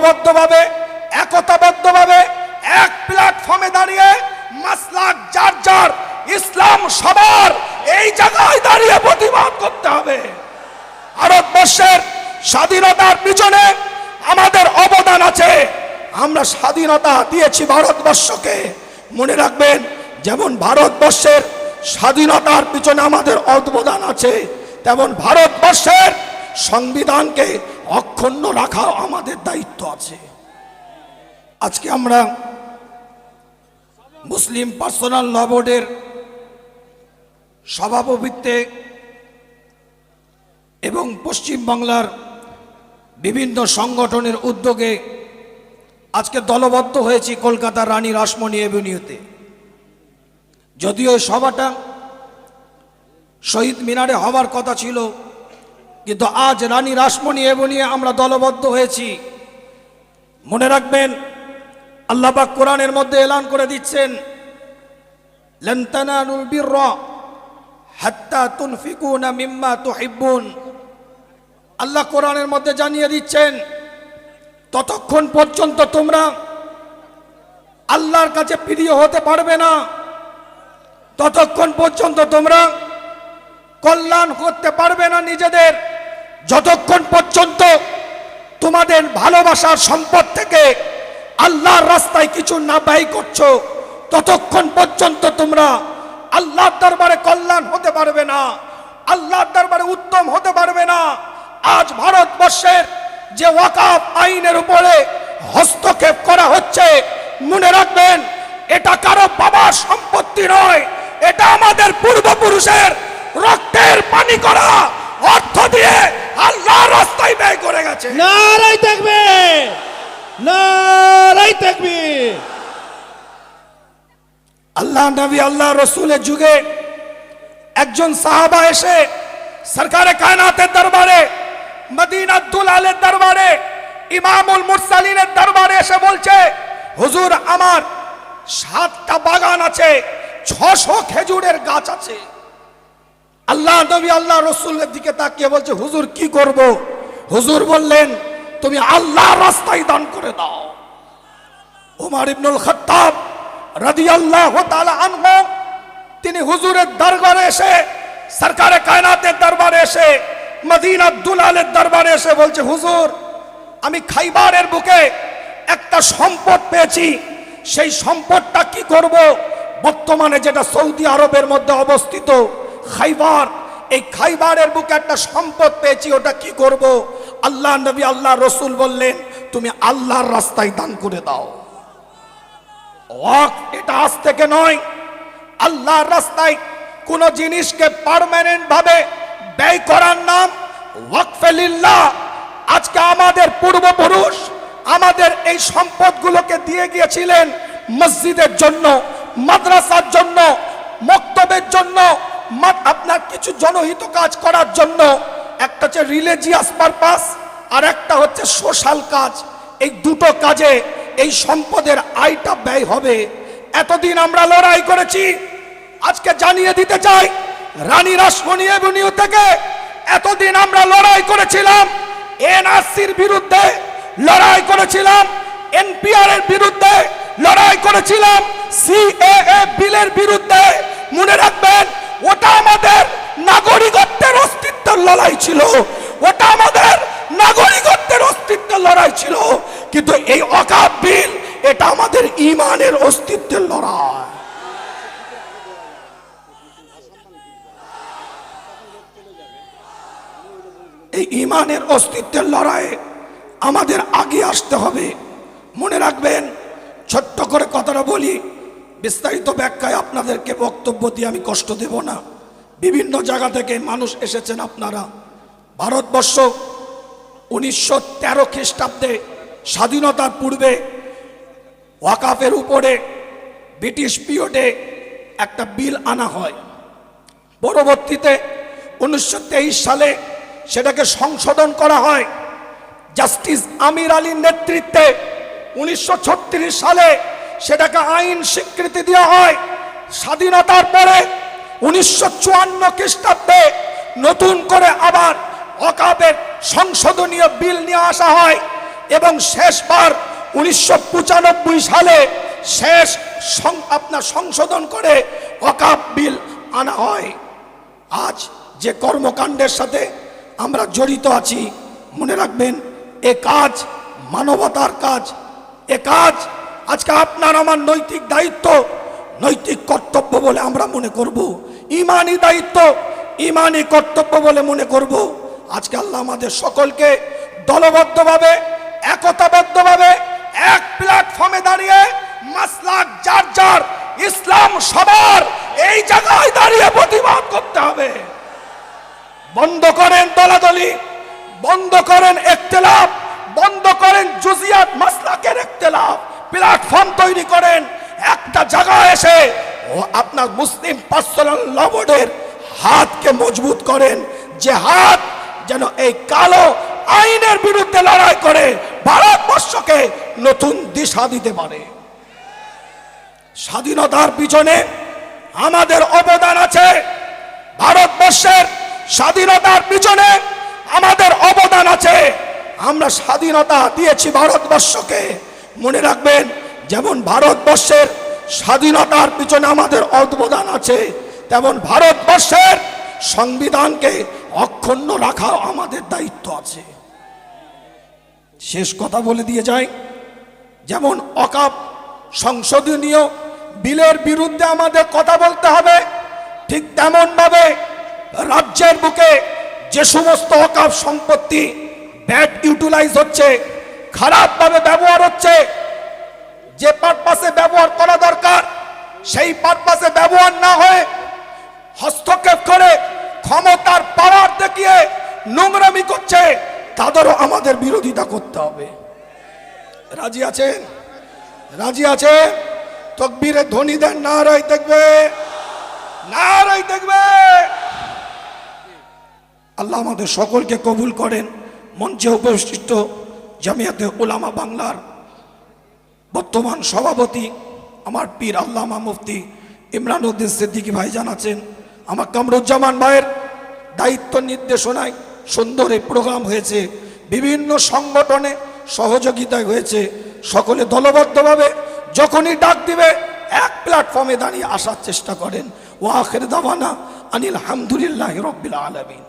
ঐক্যবদ্ধভাবে, একতাবদ্ধভাবে এক প্ল্যাটফর্মে দাঁড়িয়ে মাসলাক যার যার ইসলাম সবার এই জায়গায় দাঁড়িয়ে প্রতিবাদ করতে হবে। ভারতবর্ষের স্বাধীনতার পিছনে আমাদের অবদান আছে। আমরা স্বাধীনতা দিয়েছি ভারতবর্ষকে। মনে রাখবেন, যেমন ভারতবর্ষের স্বাধীনতার পিছনে আমাদের অবদান আছে, তেমন ভারতবর্ষের সংবিধানকে অক্ষুণ্ণ রাখা আমাদের দায়িত্ব আছে। আজকে আমরা মুসলিম পার্সোনাল ল বোর্ডের সভাপতিত্বে এবং পশ্চিমবাংলার বিভিন্ন সংগঠনের উদ্যোগে আজকে দলবদ্ধ হয়েছি কলকাতার রানী রাসমণি এভিনিউতে। যদিও সভাটা শহীদ মিনারে হওয়ার কথা ছিল কিন্তু আজ রানী রাসমণি এভিনিউ আমরা দলবদ্ধ হয়েছি। মনে রাখবেন আল্লাহবাক কোরআনের মধ্যে এলান করে দিচ্ছেন হাত্তা তুনফিকুনা মিম্মা আল্লাহ কোরআনের মধ্যে জানিয়ে দিচ্ছেন, ততক্ষণ পর্যন্ত তোমরা আল্লাহর কাছে প্রিয় হতে পারবে না। ততক্ষণ পর্যন্ত তোমরা কল্যাণ করতে পারবে না নিজেদের। যতক্ষণ পর্যন্ত তোমাদের ভালোবাসার সম্পদ থেকে আল্লাহর রাস্তায় কিছু না ব্যয় করছ, ততক্ষণ পর্যন্ত তোমরা আল্লাহর দরবারে কল্যাণ হতে পারবে না, আল্লাহর দরবারে উত্তম হতে পারবে না। আজ ভারতবর্ষের যে ওয়াকাফ আইনের উপরে হস্তক্ষেপ করা হচ্ছে, মনে রাখবেন, এটা কারও বাবার সম্পত্তি নয়, এটা আমাদের পূর্বপুরুষের রক্তের পানি করা অর্থ দিয়ে আল্লাহর রাস্তায় ব্যয় করে গেছে নারাই থাকবে নারাই থাকবে আল্লাহ নবী, আল্লাহ রসুলের যুগে একজন সাহাবা এসে সরকারে কায়নাতের দরবারে মদিনাতুল আলের দরবারে, ইমামুল মুরসালিনের দরবারে এসে বলছে, হুজুর, আমার সাতটা বাগান আছে, ছশো খেজুরের গাছ আছে। আল্লাহ নবী, আল্লাহ রসুলের দিকে তাকিয়ে বলছে, হুজুর, কি করব? হুজুর বললেন, তুমি আল্লাহ রাস্তায় দান করে দাও। উমার ইবনুল খত্তাব তিনি হুজুরের দরবারে এসে, সরকারে কায়নাতের দরবারে এসে মদিনা দুলালের দরবারে এসে বলছে, হুজুর, আমি খাইবারের বুকে একটা সম্পদ পেয়েছি। সেই সম্পদটা কি করব? বর্তমানে যেটা সৌদি আরবের মধ্যে অবস্থিত, খাইবার, এই খাইবারের বুকে একটা সম্পদ পেয়েছি, ওটা কি করব? আল্লাহ নবী, আল্লাহ রসুল বললেন, তুমি আল্লাহর রাস্তায় দান করে দাও। ওয়াক এটা আজ থেকে নয়। আল্লাহর রাস্তায় কোন জিনিসকে পার্মানেন্ট ভাবে ব্যয় করার নাম ওয়াকফেলিল্লাহ আজকে আমাদের পূর্বপুরুষ আমাদের এই সম্পদগুলোকে দিয়ে গিয়েছিলেন মসজিদের জন্য, মাদ্রাসার জন্য, মক্তবের জন্য আপনার কিছু জনহিত কাজ করার জন্য। একটা হচ্ছে রিলিজিয়াস পারপাস আর একটা হচ্ছে সোশ্যাল কাজ। এই দুটো কাজে এই সম্পদের আয়টা ব্যয় হবে। এতদিন আমরা লড়াই করেছি। আজকে জানিয়ে দিতে চাই, রানী রাসমণি এভিনিউ থেকে এতদিন আমরা লড়াই করেছিলাম, এনআরসির বিরুদ্ধে লড়াই করেছিলাম, এনপিআর এর বিরুদ্ধে লড়াই করেছিলাম, সিএএ বিলের বিরুদ্ধে। মনে রাখবেন, ওটা আমাদের নাগরিকত্বের অস্তিত্বের লড়াই ছিল। ওটা আমাদের নাগরিকত্বের অস্তিত্বের লড়াই ছিল। কিন্তু এই অকাপ বিল, এটা আমাদের ইমানের অস্তিত্বের লড়াই। এই ইমানের অস্তিত্বের লড়াইয়ে আমাদের আগে আসতে হবে। মনে রাখবেন, ছোট্ট করে কথাটা বলি, বিস্তারিত ব্যাখ্যায় আপনাদেরকে বক্তব্য দিয়ে আমি কষ্ট দেব না। বিভিন্ন জায়গা থেকে মানুষ এসেছেন আপনারা। ভারতবর্ষ উনিশশো তেরো খ্রিস্টাব্দে স্বাধীনতার পূর্বে ওয়াকাফের উপরে ব্রিটিশ পিরিয়ডে একটা বিল আনা হয়। পরবর্তীতে উনিশশো তেইশ সালে সেটাকে সংশোধন করা হয়। জাস্টিস আমির আলীর নেতৃত্বে উনিশশো ছত্রিশ সালে সেটাকে আইন স্বীকৃতি দেওয়া হয়। স্বাধীনতার পরে উনিশশো চুয়ান্ন খ্রিস্টাব্দে নতুন করে আবার অকাবের সংশোধনীয় বিল নিয়ে আসা হয়। এবং শেষবার উনিশশো পঁচানব্বই সালে শেষ আপনার সংশোধন করে ওয়াকাব বিল আনা হয়। আজ যে কর্মকাণ্ডের সাথে আমরা জড়িত আছি, মনে রাখবেন, এ কাজ মানবতার কাজ, এ কাজ আজকে আপনার আমার নৈতিক দায়িত্ব, নৈতিক কর্তব্য বলে আমরা মনে করব। ইমানি দায়িত্ব, ইমানি কর্তব্য বলে মনে করব। আজকে আল্লাহ আমাদের সকলকে দলবদ্ধভাবে একতাবদ্ধভাবে এক প্ল্যাটফর্মে দাঁড়িয়ে মাসলাক যার যার ইসলাম সবার, এই জায়গায় দাঁড়িয়ে প্রতিবাদ করতে হবে। বন্ধ করেন দলাদলি, বন্ধ করেন একতেলাপ বন্ধ করেন জুজিয়াত মাসলাকের একতেলাপ প্ল্যাটফর্ম তৈরি করেন, একটা জায়গায় এসে ও আপনার মুসলিম পার্সোনাল লবডের হাতকে মজবুত করেন। যে হাত যেন এই কালো আইনের বিরুদ্ধে লড়াই করে ভারতবর্ষকে নতুন দিশা দিতে পারে। স্বাধীনতার পিছনে আমাদের অবদান আছে। ভারতবর্ষের স্বাধীনতার পিছনে আমাদের অবদান আছে। আমরা স্বাধীনতা দিয়েছি ভারতবর্ষকে। মনে রাখবেন, যেমন ভারতবর্ষের স্বাধীনতার পিছনে আমাদের অবদান আছে, তেমন ভারতবর্ষের সংবিধানকে অক্ষুণ্ণ রাখা আমাদের দায়িত্ব আছে। শেষ কথা বলে দিয়ে যায়। যেমন অকাপ সংশোধনীয়, বিলের বিরুদ্ধে আমাদের কথা বলতে হবে, ঠিক তেমন ভাবে রাজ্যের বুকে যে সমস্ত অকাপ সম্পত্তি ব্যাড ইউটিলাইজ হচ্ছে, খারাপভাবে ব্যবহার হচ্ছে, যে পারপাসে ব্যবহার করা দরকার, সেই পারপাসে ব্যবহার না হয়ে হস্তক্ষেপ করে ক্ষমতার পাওয়ার দেখিয়ে নোংরামি করছে তাদেরও আমাদের বিরোধিতা করতে হবে। রাজি আছেন? রাজি আছে তকবীরে ধ্বনি দেন নারাই দেখবে। নারাই দেখবে। আল্লাহ আমাদের সকলকে কবুল করেন। মঞ্চে উপস্থিত জামিয়াতে ওলামা বাংলার বর্তমান সভাপতি, আমার পীর আল্লামা মুফতি ইমরান উদ্দিন সিদ্দিকী ভাই জানাচ্ছেন, আমার কামরুজ্জামান ভাইয়ের দায়িত্ব নির্দেশনায় সুন্দর এই প্রোগ্রাম হয়েছে, বিভিন্ন সংগঠনে সহযোগিতা হয়েছে, সকলে দলবদ্ধভাবে যখনই ডাক দিবে, এক প্ল্যাটফর্মে দাঁড়িয়ে আসার চেষ্টা করেন। ও আখের দাওয়ানা আনিল হামদুলিল্লাহ রব্বিল আলমিন।